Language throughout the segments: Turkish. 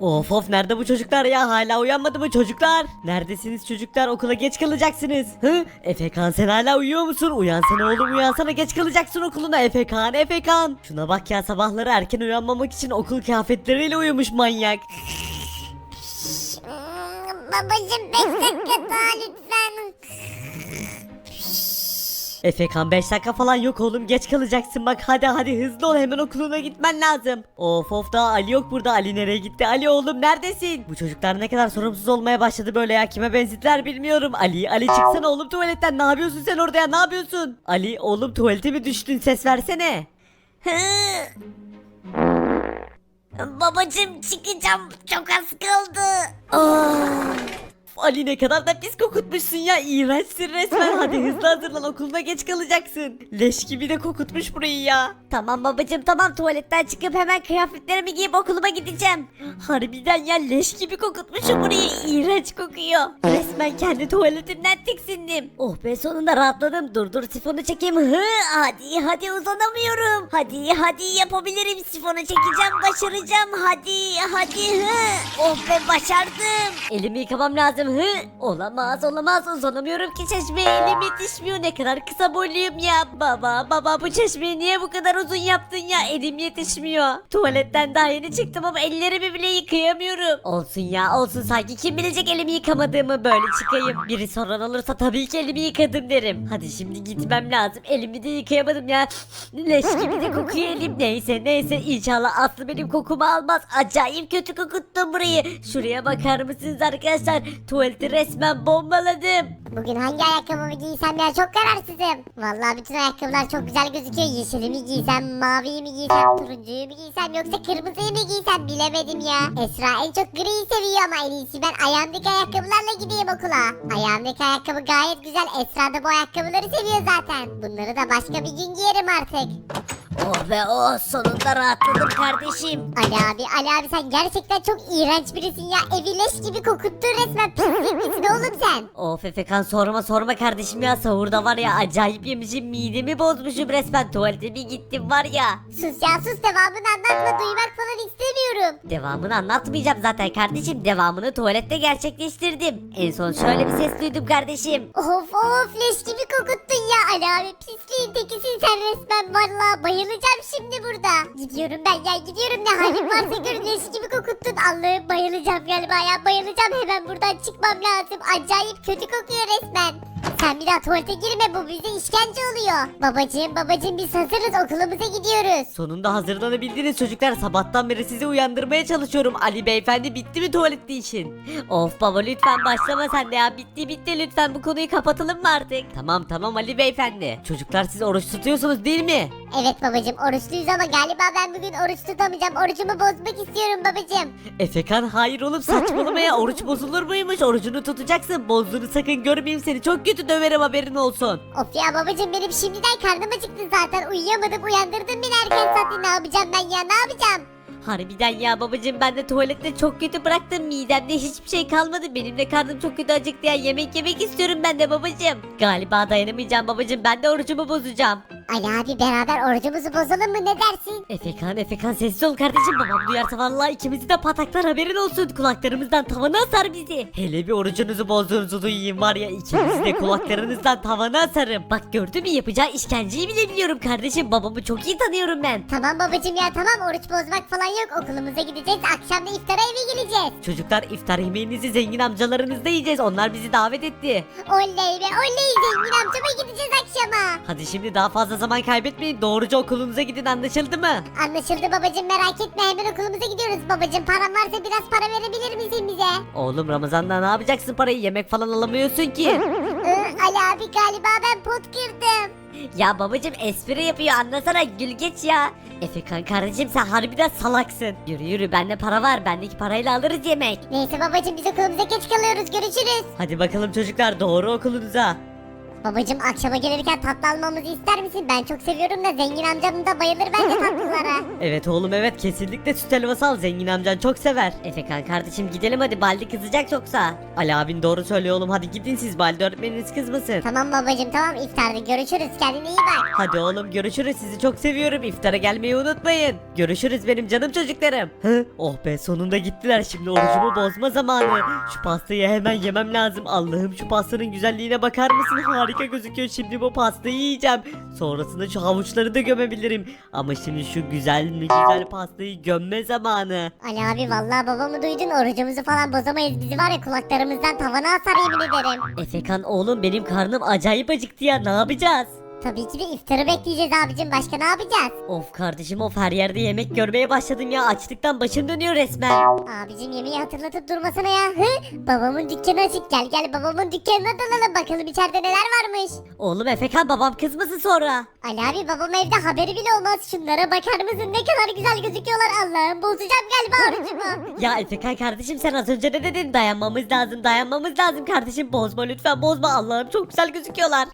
Of of nerede bu çocuklar ya hala uyanmadı mı çocuklar? Neredesiniz çocuklar okula geç kalacaksınız. Hı? Efekan sen hala uyuyor musun? Uyansana oğlum uyansana geç kalacaksın okuluna Efekan Efekan. Şuna bak ya sabahları erken uyanmamak için okul kıyafetleriyle uyumuş manyak. Babacım 5 dakika daha lütfen. Efekan 5 dakika falan yok oğlum geç kalacaksın bak hadi hadi hızlı ol hemen okuluna gitmen lazım. Of of daha Ali yok burada Ali nereye gitti Ali oğlum neredesin? Bu çocuklar ne kadar sorumsuz olmaya başladı böyle ya kime benzittiler bilmiyorum. Ali Ali çıksana oğlum tuvaletten ne yapıyorsun sen orada ya ne yapıyorsun? Ali oğlum tuvalete mi düştün ses versene. Babacım çıkacağım çok az kaldı. Ali ne kadar da pis kokutmuşsun ya iğrençsin resmen hadi hızlı hazırlan okuluna geç kalacaksın. Leş gibi de kokutmuş burayı ya. Tamam babacım tamam tuvaletten çıkıp hemen kıyafetlerimi giyip okuluma gideceğim. Harbiden ya leş gibi kokutmuşum burayı iğrenç kokuyor. Resmen kendi tuvaletimden tiksindim. Oh be sonunda rahatladım. Dur dur sifonu çekeyim. Hı, hadi hadi uzanamıyorum. Hadi hadi yapabilirim sifonu çekeceğim başaracağım. Hadi hadi hı. Oh be başardım. Elimi yıkamam lazım hı. Olamaz olamaz uzanamıyorum ki çeşmeye elim yetişmiyor ne kadar kısa boyluyum ya. Baba baba bu çeşmeyi niye bu kadar uzun yaptın ya elim yetişmiyor. Tuvaletten daha yeni çıktım ama ellerimi bile yıkayamıyorum. Olsun ya olsun sanki kim bilecek elimi yıkamadığımı böyle çıkayım. Biri soran olursa tabii ki elimi yıkadım derim. Hadi şimdi gitmem lazım elimi de yıkayamadım ya. Leş gibi de kokuyor elim. Neyse neyse inşallah Aslı benim kokumu almaz. Acayip kötü kokuttum burayı. Şuraya bakar mısınız arkadaşlar? Tuvaleti resmen bombaladım. Bugün hangi ayakkabımı giysem ya çok kararsızım. Vallahi bütün ayakkabılar çok güzel gözüküyor. Yeşili mi giysem, maviyi mi giysem, turuncuyu mu giysem yoksa kırmızıyı mı giysem bilemedim ya. Esra en çok griyi seviyor ama en iyisi ben ayağımdaki ayakkabılarla gideyim okula. Ayağımdaki ayakkabı gayet güzel. Esra da bu ayakkabıları seviyor zaten. Bunları da başka bir gün giyerim artık. Oh be oh sonunda rahatladım kardeşim. Ali abi, Ali abi sen gerçekten çok iğrenç birisin ya. Evi leş gibi kokuttun resmen. Pislik misin oğlum sen? Of Efekan sorma sorma kardeşim ya sahurda var ya acayip yemişim midemi bozmuşum resmen tuvalete bir gittim var ya. Sus ya sus devamını anlatma. Duymak falan istemiyorum. Devamını anlatmayacağım zaten kardeşim devamını tuvalette gerçekleştirdim. En son şöyle bir ses duydum kardeşim. Of of leş gibi kokuttun ya Ali abi pisliğin tekisin sen resmen valla bayılacağım şimdi burada. Gidiyorum ben ya gidiyorum ne halim varsa gör leş gibi kokuttun Allah'ım bayılacağım galiba ya bayılacağım hemen buradan çıkmam lazım acayip kötü kokuyor resmen. Sen bir daha tuvalete girme bu bize işkence oluyor. Babacığım babacığım biz hazırız okulumuza gidiyoruz. Sonunda hazırlanabildiniz çocuklar sabahtan beri sizi uyandırmaya çalışıyorum. Ali beyefendi bitti mi tuvalette işin? Of baba lütfen başlama sen de ya bitti bitti lütfen bu konuyu kapatalım mı artık? Tamam tamam Ali beyefendi. Çocuklar siz oruç tutuyorsunuz değil mi? Evet babacığım oruçluyuz ama galiba ben bugün oruç tutamayacağım. Orucumu bozmak istiyorum babacığım. Efekan hayır oğlum saçmalama ya oruç bozulur muymuş orucunu tutacaksın bozduğunu sakın görmeyeyim seni çok kötü döverim haberin olsun. Of ya babacığım benim şimdiden karnım acıktı zaten. Uyuyamadım uyandırdın beni erken saatte ne yapacağım ben ya ne yapacağım? Harbiden ya babacığım ben de tuvalette çok kötü bıraktım midemde hiçbir şey kalmadı benim de karnım çok kötü acıktı ya yemek yemek istiyorum ben de babacığım. Galiba dayanamayacağım babacığım ben de orucumu bozacağım. Ali abi beraber orucumuzu bozalım mı ne dersin? Efekan Efekan sessiz ol kardeşim babam duyarsa vallahi ikimizi de pataklar haberin olsun kulaklarımızdan tavana asar bizi. Hele bir orucunuzu bozduğunuzu duyayım var ya ikimizi de kulaklarınızdan tavana asarım. Bak gördün mü yapacağı işkenceyi bile biliyorum kardeşim babamı çok iyi tanıyorum ben. Tamam babacığım ya tamam oruç bozmak falan yok. Okulumuza gideceğiz akşam da iftara eve geleceğiz. Çocuklar iftar yemeğinizi zengin amcalarınızda yiyeceğiz onlar bizi davet etti. Oley be oley zengin amcama gideceğiz akşama. Hadi şimdi daha fazla zaman kaybetmeyin doğruca okulunuza gidin anlaşıldı mı? Anlaşıldı babacığım merak etme hemen okulumuza gidiyoruz babacığım. Param varsa biraz para verebilir misin bize? Oğlum Ramazan'da ne yapacaksın parayı yemek falan alamıyorsun ki. Ee, Ali abi galiba ben pot kırdım. Ya babacım espri yapıyor anlasana gül geç ya. Efekan kardeşim sen harbiden salaksın. Yürü yürü bende para var bendeki parayla alırız yemek. Neyse babacığım biz okulumuza geç kalıyoruz görüşürüz. Hadi bakalım çocuklar doğru okulunuza. Babacım akşama gelirken tatlı almamızı ister misin? Ben çok seviyorum da zengin amcam da bayılır bence tatlılara. Evet oğlum evet kesinlikle süt helvası al zengin amcan çok sever. Efekan kardeşim gidelim hadi Baldi kızacak yoksa. Ali abin doğru söylüyor oğlum hadi gidin siz Baldi öğretmeniniz kızmasın. tamam babacım tamam iftarda görüşürüz kendine iyi bak. Hadi oğlum görüşürüz sizi çok seviyorum iftara gelmeyi unutmayın. Görüşürüz benim canım çocuklarım. Hı? Oh be sonunda gittiler şimdi orucumu bozma zamanı. Şu pastayı hemen yemem lazım. Allah'ım şu pastanın güzelliğine bakar mısın? Harika gözüküyor şimdi bu pastayı yiyeceğim. Sonrasında şu havuçları da gömebilirim. Ama şimdi şu güzel mi güzel pastayı gömme zamanı. Ali abi vallahi babamı duydun orucumuzu falan bozamayız bizi var ya kulaklarımızdan tavana asar yemin ederim. Efekan oğlum benim karnım acayip acıktı ya ne yapacağız? Tabii ki de iftarı bekleyeceğiz abicim başka ne yapacağız? Of kardeşim of her yerde yemek görmeye başladım ya açlıktan başım dönüyor resmen. Abicim yemeği hatırlatıp durmasana ya. Hı? Babamın dükkanı açık gel gel babamın dükkanına dalalım bakalım içeride neler varmış. Oğlum Efekan babam kızmasın sonra. Ali abi babam evde haberi bile olmaz. Şunlara bakar mısın ne kadar güzel gözüküyorlar Allah'ım bozacağım galiba orucumu. Ya Efekan kardeşim sen az önce ne dedin? Dayanmamız lazım, dayanmamız lazım kardeşim. Bozma lütfen bozma. Allah'ım çok güzel gözüküyorlar.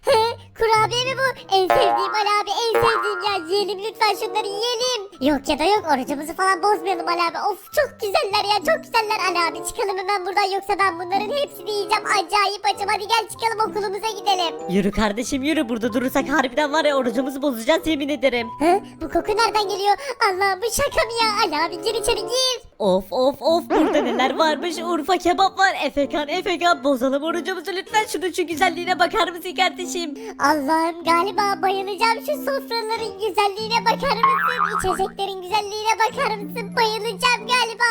Kurabiye mi bu? En sevdiğim Ali abi en sevdiğim ya. Yiyelim lütfen şunları yiyelim. Yok ya da yok orucumuzu falan bozmayalım Ali abi. Of çok güzeller ya çok güzeller Ali abi. Çıkalım hemen buradan yoksa ben bunların hepsini yiyeceğim. Acayip acım hadi gel çıkalım okulumuza gidelim. Yürü kardeşim yürü. Burada durursak harbiden var ya orucumuzu bozacağız yemin ederim. Hı? Bu koku nereden geliyor? Allah'ım bu şaka mı ya? Ali abi gir içeri gir. Of of of burada neler varmış. Urfa kebap var. Efekan Efekan bozalım orucumuzu lütfen. Şunun şu güzelliğine bakar mısın kardeşim? Allah'ım galiba bayılacağım şu sofraların güzelliğine bakar mısın? İçeceklerin güzelliğine bakar mısın? Bayılacağım galiba.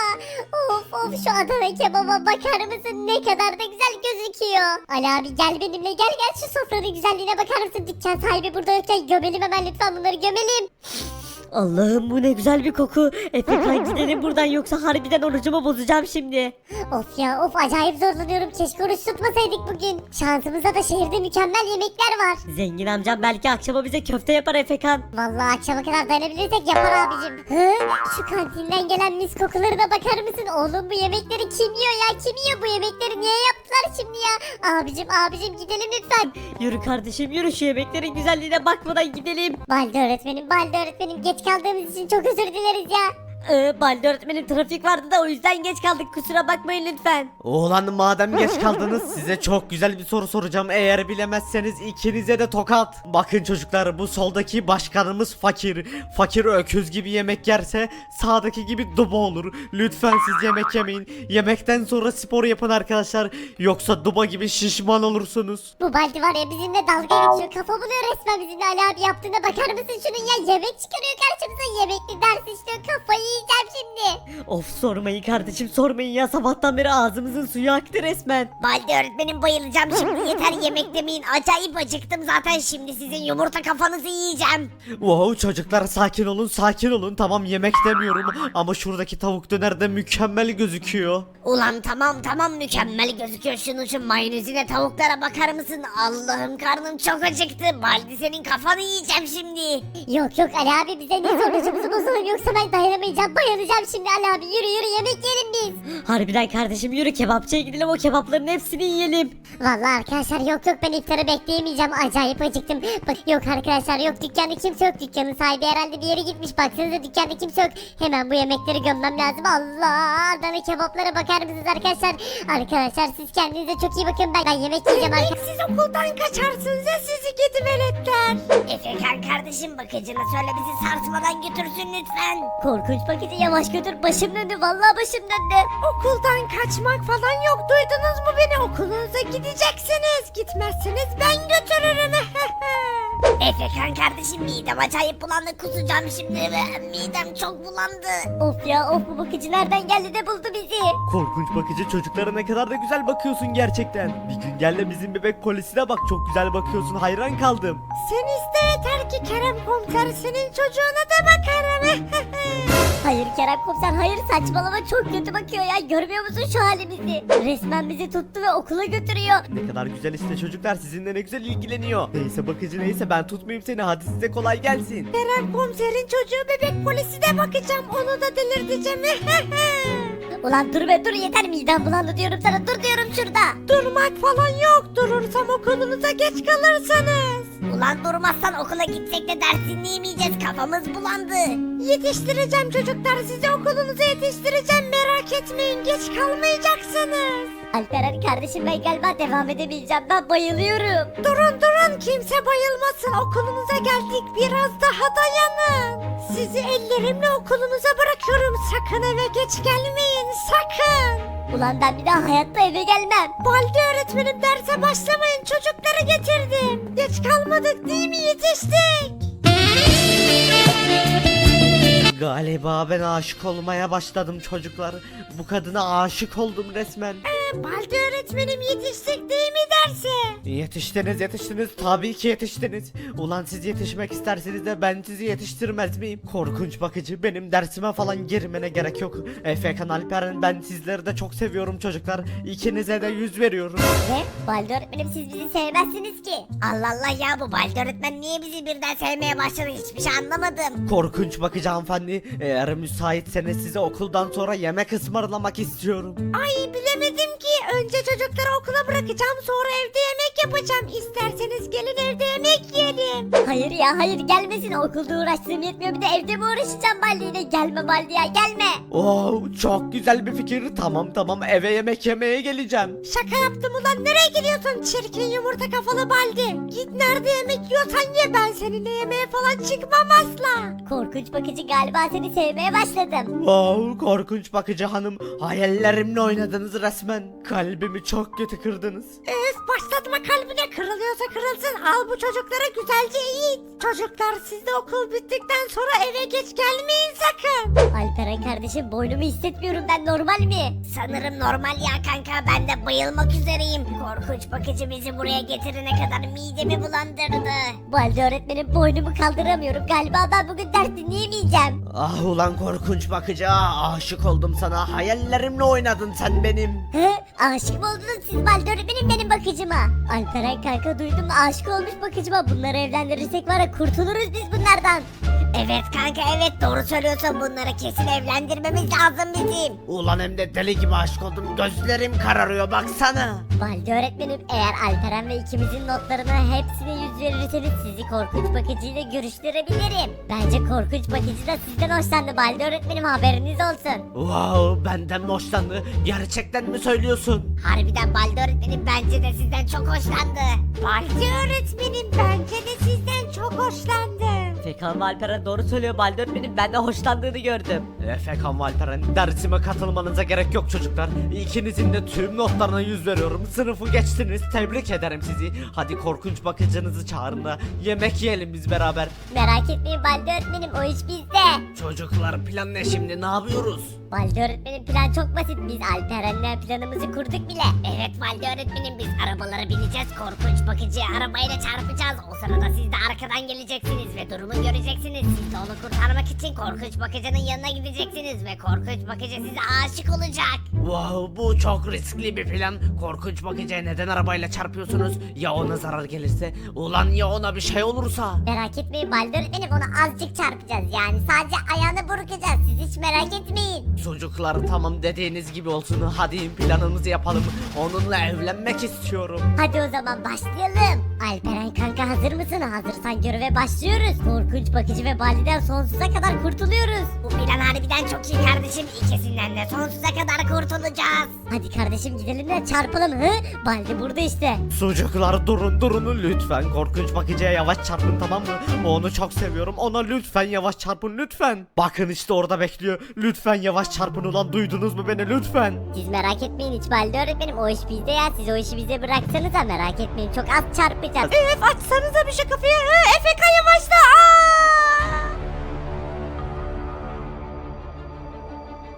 Of of şu Adana kebaba bakar mısın? Ne kadar da güzel gözüküyor. Ali abi gel benimle gel gel şu sofranın güzelliğine bakar mısın? Dükkan sahibi burada yokken gömelim hemen lütfen bunları gömelim. Allah'ım bu ne güzel bir koku. Efekan gidelim buradan yoksa harbiden orucumu bozacağım şimdi. Of ya of acayip zorlanıyorum. Keşke oruç tutmasaydık bugün. Şansımıza da şehirde mükemmel yemekler var. Zengin amcam belki akşama bize köfte yapar Efekan. Vallahi akşama kadar dayanabilirsek yapar abicim. Hı? Şu kantinden gelen mis kokularına bakar mısın? Oğlum bu yemekleri kim yiyor ya? Kim yiyor bu yemekleri? Niye yaptılar şimdi ya? Abicim abicim gidelim lütfen. Yürü kardeşim yürü şu yemeklerin güzelliğine bakmadan gidelim. Balde öğretmenim, Balde öğretmenim geç kaldığımız için çok özür dileriz ya. Ee, Baldi öğretmenim trafik vardı da o yüzden geç kaldık kusura bakmayın lütfen. Oğlan madem geç kaldınız size çok güzel bir soru soracağım. Eğer bilemezseniz ikinize de tokat. Bakın çocuklar bu soldaki başkanımız fakir. Fakir öküz gibi yemek yerse sağdaki gibi duba olur. Lütfen siz yemek yemeyin. Yemekten sonra spor yapın arkadaşlar. Yoksa duba gibi şişman olursunuz. Bu Baldi var ya bizimle dalga geçiyor. Kafa buluyor resmen bizimle Ali abi yaptığına bakar mısın şunun ya? Yemek çıkarıyor karşımıza. Yemekli ders işliyor. Kafayı yiyeceğim şimdi. Of sormayın kardeşim sormayın ya sabahtan beri ağzımızın suyu aktı resmen. Balde öğretmenim bayılacağım şimdi yeter yemek demeyin acayip acıktım zaten şimdi sizin yumurta kafanızı yiyeceğim. Wow çocuklar sakin olun sakin olun. Tamam yemek demiyorum ama şuradaki tavuk döner de mükemmel gözüküyor. Ulan tamam tamam mükemmel gözüküyor şunun şu mayonezine tavuklara bakar mısın? Allah'ım karnım çok acıktı Baldi senin kafanı yiyeceğim şimdi. Yok yok Ali abi bize ne sorucumuzu bozalım yoksa ben dayanamayacağım bayılacağım şimdi Ali abi yürü yürü yemek yiyelim biz. Harbiden kardeşim yürü kebapçıya gidelim o kebapların hepsini yiyelim. Vallahi arkadaşlar yok yok ben iftarı bekleyemeyeceğim acayip acıktım. Bak yok arkadaşlar yok dükkanda kimse yok dükkanın sahibi herhalde bir yere gitmiş baksanıza dükkanda kimse yok. Hemen bu yemekleri gömmem lazım Allah Adana kebaplara bakar mısınız arkadaşlar? Arkadaşlar siz kendinize çok iyi bakın ben, ben yemek yiyeceğim arkadaşlar. Siz okuldan kaçarsınız ya sizi gidi veletler. Efekan kardeşim bakıcına söyle bizi sarsmadan götürsün lütfen. Korkunç paketi yavaş götür başım döndü vallahi başım döndü. Okuldan kaçmak falan yok duydunuz mu beni okulunuza gideceksiniz. Gitmezseniz ben götürürüm. Efekan kardeşim midem acayip bulandı kusacağım şimdi. Midem çok bulandı. Of ya of bu bakıcı nereden geldi de buldu bizi. Korkunç bakıcı çocuklara ne kadar da güzel bakıyorsun gerçekten. Bir gün gel de bizim bebek polisine bak çok güzel bakıyorsun hayran kaldım. Sen iste yeter ki Kerem komiser senin çocuğuna da bakarım. Hayır Kerem komiser hayır saçmalama çok kötü bakıyor ya görmüyor musun şu halimizi? Resmen bizi tuttu ve okula götürüyor. Ne kadar güzel işte çocuklar sizinle ne güzel ilgileniyor. Neyse bakıcı neyse ben tutmayayım seni hadi size kolay gelsin. Kerem komiserin çocuğu bebek polisi de bakacağım onu da delirteceğim. Ulan dur be dur yeter midem bulandı diyorum sana dur diyorum şurada. Durmak falan yok. Durursam okulunuza geç kalırsınız. Ulan durmazsan okula gitsek de ders dinleyemeyeceğiz kafamız bulandı. Yetiştireceğim çocuklar sizi okulunuza yetiştireceğim merak etmeyin geç kalmayacaksınız. Alperen kardeşim ben galiba devam edemeyeceğim ben bayılıyorum. Durun durun kimse bayılmasın okulunuza geldik biraz daha dayanın. Sizi ellerimle okulunuza bırakıyorum sakın eve geç gelmeyin sakın. Ulan ben bir daha hayatta eve gelmem. Baldi öğretmenim derse başlamayın çocukları getirdim. Geç kalmadık değil mi yetiştik? Galiba ben aşık olmaya başladım çocuklar. Bu kadına aşık oldum resmen. Baldi öğretmenim yetiştik değil mi derse? Yetiştiniz yetiştiniz tabii ki yetiştiniz. Ulan siz yetişmek isterseniz de ben sizi yetiştirmez miyim? Korkunç bakıcı benim dersime falan girmene gerek yok. Efekan Alperen ben sizleri de çok seviyorum çocuklar. İkinize de yüz veriyorum. Ne? Baldi öğretmenim siz bizi sevmezsiniz ki. Allah Allah ya bu Baldi öğretmen niye bizi birden sevmeye başladı hiçbir şey anlamadım. Korkunç bakıcı hanımefendi eğer müsaitseniz size okuldan sonra yemek ısmarlamak istiyorum. Ay bilemedim ki. Önce çocukları okula bırakacağım sonra evde yemek yapacağım. İsterseniz gelin evde yemek yiyelim. Hayır ya hayır gelmesin okulda uğraştığım yetmiyor bir de evde mi uğraşacağım Baldi gelme Baldi ya gelme. Oo çok güzel bir fikir. Tamam tamam eve yemek yemeye geleceğim. Şaka yaptım ulan nereye gidiyorsun çirkin yumurta kafalı baldi. Git nerede yemek yiyorsan ye ben seninle yemeğe falan çıkmam asla. Korkunç bakıcı galiba seni sevmeye başladım. Wow korkunç bakıcı hanım. Hayallerimle oynadınız resmen. Kalbimi çok kötü kırdınız. Öf başlatma kalbine kırılıyorsa kırılsın al bu çocuklara güzelce eğit. Çocuklar siz de okul bittikten sonra eve geç gelmeyin sakın. Alperen kardeşim boynumu hissetmiyorum ben normal mi? Sanırım normal ya kanka ben de bayılmak üzereyim. Korkunç bakıcı bizi buraya getirene kadar midemi bulandırdı. Baldi öğretmenim boynumu kaldıramıyorum galiba ben bugün ders dinleyemeyeceğim. Ah ulan korkunç bakıcı ah, aşık oldum sana. Hayallerimle oynadın sen benim. Hı? Aşık oldunuz siz Baldi öğretmenim benim bakıcıma? Alperen kanka duydum aşık olmuş bakıcıma bunları evlendirirsek var ya kurtuluruz biz bunlardan. Evet kanka evet doğru söylüyorsun bunları kesin evlendirmemiz lazım bizim. Ulan hem de deli gibi aşık oldum. Gözlerim kararıyor baksana. Baldi öğretmenim eğer Alperen ve ikimizin notlarına hepsine yüz verirseniz sizi korkunç bakıcıyla görüştürebilirim. Bence korkunç bakıcı da sizden hoşlandı Baldi öğretmenim haberiniz olsun. Wow benden mi hoşlandı? Gerçekten mi söylüyorsun? Harbiden Baldi öğretmenim bence de sizden çok hoşlandı. Baldi öğretmenim bence de sizden çok hoşlandı. Fekan ve Alperen doğru söylüyor Baldi öğretmenim ben de hoşlandığını gördüm. Efekan Valperen dersime katılmanıza gerek yok çocuklar. İkinizin de tüm notlarına yüz veriyorum. Sınıfı geçtiniz. Tebrik ederim sizi. Hadi korkunç bakıcınızı çağırın da yemek yiyelim biz beraber. Merak etmeyin Baldi öğretmenim o iş bizde. Çocuklar plan ne şimdi ne yapıyoruz? Baldi öğretmenim plan çok basit. Biz Alperen'le planımızı kurduk bile. Evet Baldi öğretmenim biz arabalara bineceğiz. Korkunç bakıcı arabayla çarpacağız. O sırada siz de arkadan geleceksiniz ve durumu göreceksiniz. Siz de onu kurtarmak için korkunç bakıcının yanına gideceksiniz. Ve korkunç bakıcı size aşık olacak. Wow bu çok riskli bir plan. Korkunç bakıcıya neden arabayla çarpıyorsunuz? Ya ona zarar gelirse? Ulan ya ona bir şey olursa? Merak etmeyin Baldi öğretmenim onu azıcık çarpacağız. Yani sadece ayağını burkacağız. Siz hiç merak etmeyin. Çocuklar tamam dediğiniz gibi olsun. Hadi planımızı yapalım. Onunla evlenmek istiyorum. Hadi o zaman başlayalım. Alperen kanka hazır mısın? Hazırsan göreve başlıyoruz. Korkunç bakıcı ve Baldi'den sonsuza kadar kurtuluyoruz. Bu plan harbiden çok iyi kardeşim. İkisinden de sonsuza kadar kurtulacağız. Hadi kardeşim gidelim de çarpalım. Hı? Baldi burada işte. Çocuklar durun durun lütfen. Korkunç bakıcıya yavaş çarpın tamam mı? Onu çok seviyorum. Ona lütfen yavaş çarpın lütfen. Bakın işte orada bekliyor. Lütfen yavaş çarpın ulan duydunuz mu beni lütfen. Siz merak etmeyin hiç Baldi öğretmenim o iş bizde ya. Siz o işi bize bıraksanıza merak etmeyin. Çok az çarpacağız. Öf açsanıza bir şey kapıyı. Hı, Efe yavaşla. Aa!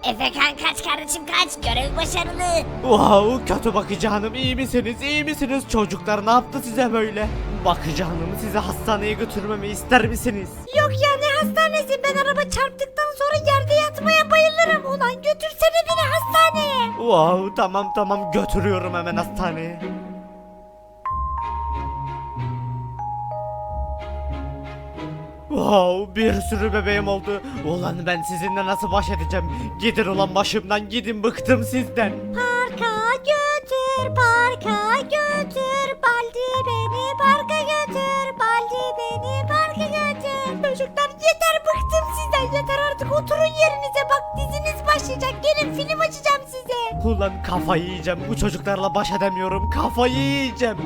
Efekan kaç kardeşim kaç. Görev başarılı. Wow kötü bakıcı hanım iyi misiniz iyi misiniz? Çocuklar ne yaptı size böyle? Bakıcı hanımı size hastaneye götürmemi ister misiniz? Yok ya ne hastanesi ben araba çarptıktan sonra yerde yatmaya bayılırım. Ulan götürsene beni hastaneye. Wow tamam tamam götürüyorum hemen hastaneye. Wow bir sürü bebeğim oldu. Ulan ben sizinle nasıl baş edeceğim? Gidin ulan başımdan gidin bıktım sizden. Parka götür, parka götür. Baldi beni parka götür. Baldi beni parka götür. Çocuklar yeter bıktım sizden. Yeter artık oturun yerinize. Bak diziniz başlayacak. Gelin film açacağım size. Ulan kafayı yiyeceğim bu çocuklarla baş edemiyorum kafayı yiyeceğim.